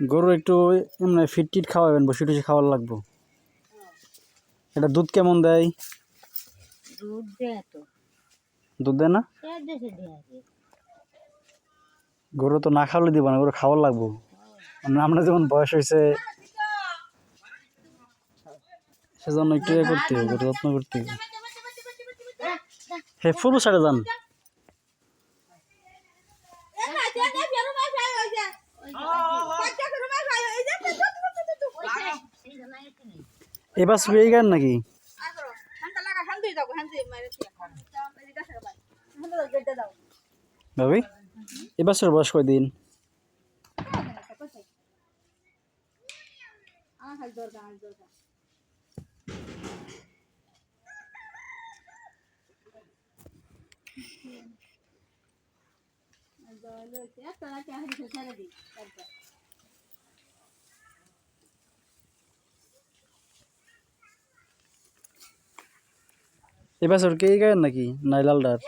গরু একটু এমনি ফিট টিট খাওয়াবেন বসে টুসি খাওয়ার লাগবো। এটা দুধ কেমন দেয়? দুধ দেয় তো। দুধ দেয় না। গরু তো না খাওয়ালে দিব না গরু খাওয়ার লাগবো। আমরা আমরা যেমন বয়স হয়েছে সেজন্য একটু ইয়ে করতে হবে যত্ন করতে হবে। হে ফুরু সাড়ে যান। এবার শুয়ে গেল নাকি? ভাবি শুয়ে বয়স কয়দিন? এবার শুয়ে কে গেল নাকি? নাইলাল লালডার